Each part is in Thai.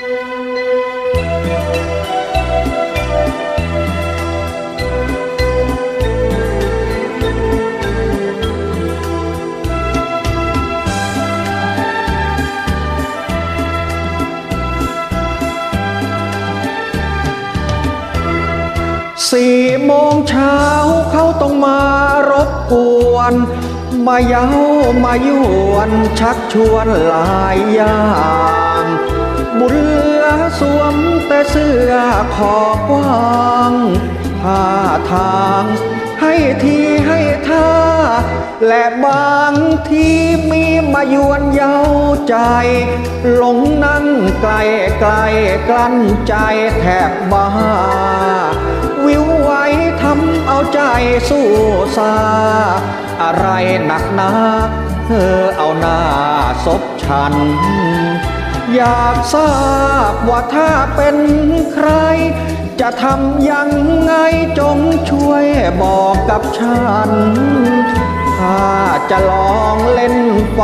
สี่โมงเช้าเขาต้องมารบกวน มาเย้ามายวนชักชวนหลายอย่าง บุญเหลือสวมแต่เสื้อขอกว้างท่าทางให้ทีให้ท่า และบางทีมีมายวนเย้าใจ หลงนั่งไกลไกลกลั้นใจแทบบ้า วิวไว้ทำเอาใจสู้ซา อะไรหนักหนาเธอเอาหน้าซบฉัน อยากทราบว่าถ้าเป็นใคร จะทำยังไงจงช่วยบอกกับฉัน ถ้าจะลองเล่นไฟ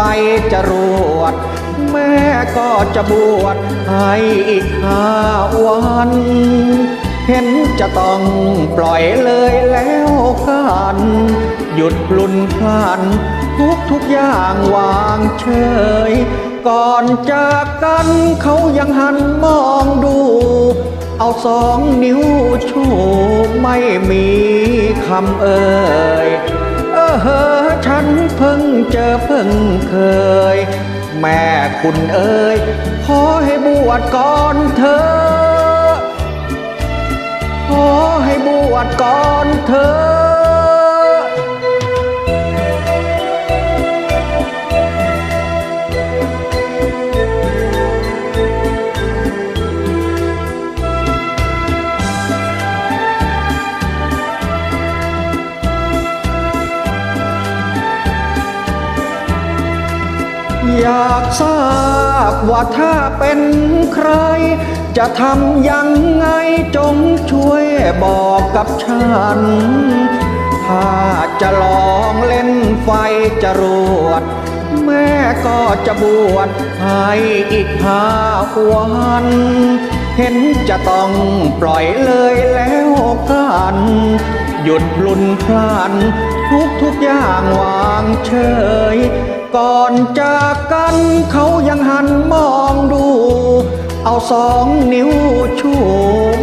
จะรวด แม่ก็จะบวชให้อีกห้าวัน เห็นจะต้องปล่อยเลยแล้วกันหยุดพลุนพลันทุกทุกอย่างวางเฉย ก่อนจากกันเขายังหันมองดู เอาสองนิ้วชูไม่มีคำเอ่ยเออเฮอฉันเพิ่งเจอเพิ่งเคย แม่คุณเอ่ยขอให้บวชก่อนเธอ ขอให้บวชก่อนเธอ อยากทราบว่าถ้าเป็นใคร จะทำยังไงจงช่วยบอกกับฉัน ถ้าจะลองเล่นไฟจรวด แม่ก็จะบวชให้อีกห้าวัน เห็นจะต้องปล่อยเลยแล้วกันหยุดพลุนพลันทุกทุกอย่างวางเฉย ก่อนจากกันเขายังหันมองดู เอาสองนิ้วชู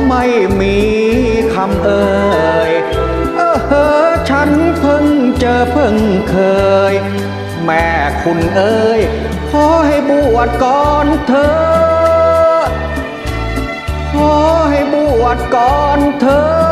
ไม่มีคำเอ่ยเออเฮอฉันเพิ่งเจอเพิ่งเคย แม่คุณเอ่ยขอให้บวชก่อนเธอขอให้บวชก่อนเธอ